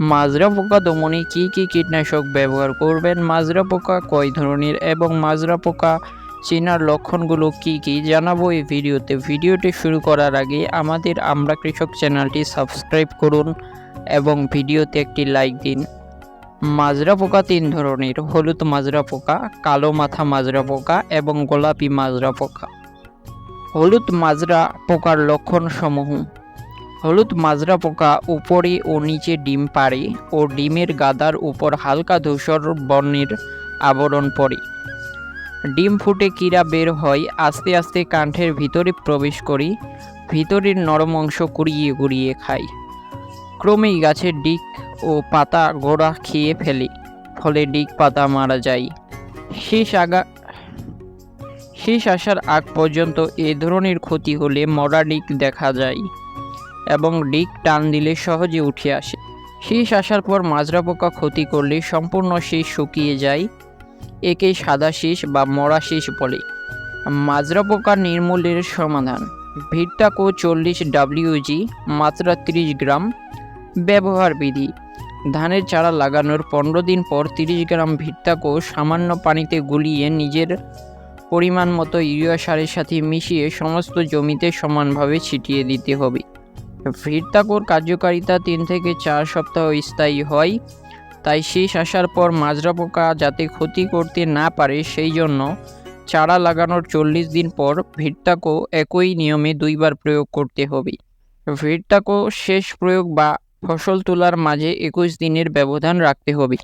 মাজরা পোকা দমনে কী কী কীটনাশক ব্যবহার করবেন মাজরা পোকা কয় ধরনের এবং মাজরা পোকা চেনার লক্ষণগুলো কী কী জানাব এই ভিডিওতে ভিডিওটি শুরু করার আগে আমাদের আমরা কৃষক চ্যানেলটি সাবস্ক্রাইব করুন এবং ভিডিওতে একটি লাইক দিন। মাজরা পোকা তিন ধরনের হলুদ মাজরা পোকা কালো মাথা মাজরা পোকা এবং গোলাপি মাজরা পোকা হলুদ মাজরা পোকার লক্ষণ সমূহ হলুদ মাজরা পোকা উপরে ও নিচে ডিম পাড়ে ও ডিমের গাদার উপর হালকা ধূসর বর্ণের আবরণ পড়ে। ডিম ফুটে কিরা বের হয়, আস্তে আস্তে কাণ্ঠের ভিতরে প্রবেশ করি, ভিতরের নরম অংশ কুড়িয়ে গুড়িয়ে খায় ক্রমেই গাছের ডিক ও পাতা গোড়া খেয়ে ফেলে, ফলে ডিক পাতা মারা যায়। শেষ আগা, শেষ আসার আগ পর্যন্ত এ ধরনের ক্ষতি হলে মরা ডিক দেখা যায়। এবং ডিক টান দিলে সহজে উঠে আসে। শেষ আসার পর মাজরা পোকা ক্ষতি করলে সম্পূর্ণ শীষ শুকিয়ে যায়, একে সাদা শীষ বা মরা শীষ বলে। মাজরা পোকা নির্মূলের সমাধান। ভিটটাকো চল্লিশ ডাব্লিউজি মাত্রা তিরিশ গ্রাম, ব্যবহার বিধি। ধানের চারা লাগানোর পনেরো দিন পর তিরিশ গ্রাম ভিটটাকো সামান্য পানিতে গুলিয়ে নিজের পরিমাণ মতো ইউরিয়া সারের সাথে মিশিয়ে সমস্ত জমিতে সমানভাবে ছিটিয়ে দিতে হবে। ভিড়তাকোর কার্যকারিতা তিন থেকে চার সপ্তাহ স্থায়ী হয়। তাই শেষ আসার পর মাজরা পোকা যাতে ক্ষতি করতে না পারে, সেই জন্য চারা লাগানোর চল্লিশ দিন পর ভিড়তাকো একই নিয়মে দুইবার প্রয়োগ করতে হবে। ভিড়তাকো শেষ প্রয়োগ বা ফসল তোলার মাঝে একুশ দিনের ব্যবধান রাখতে হবে।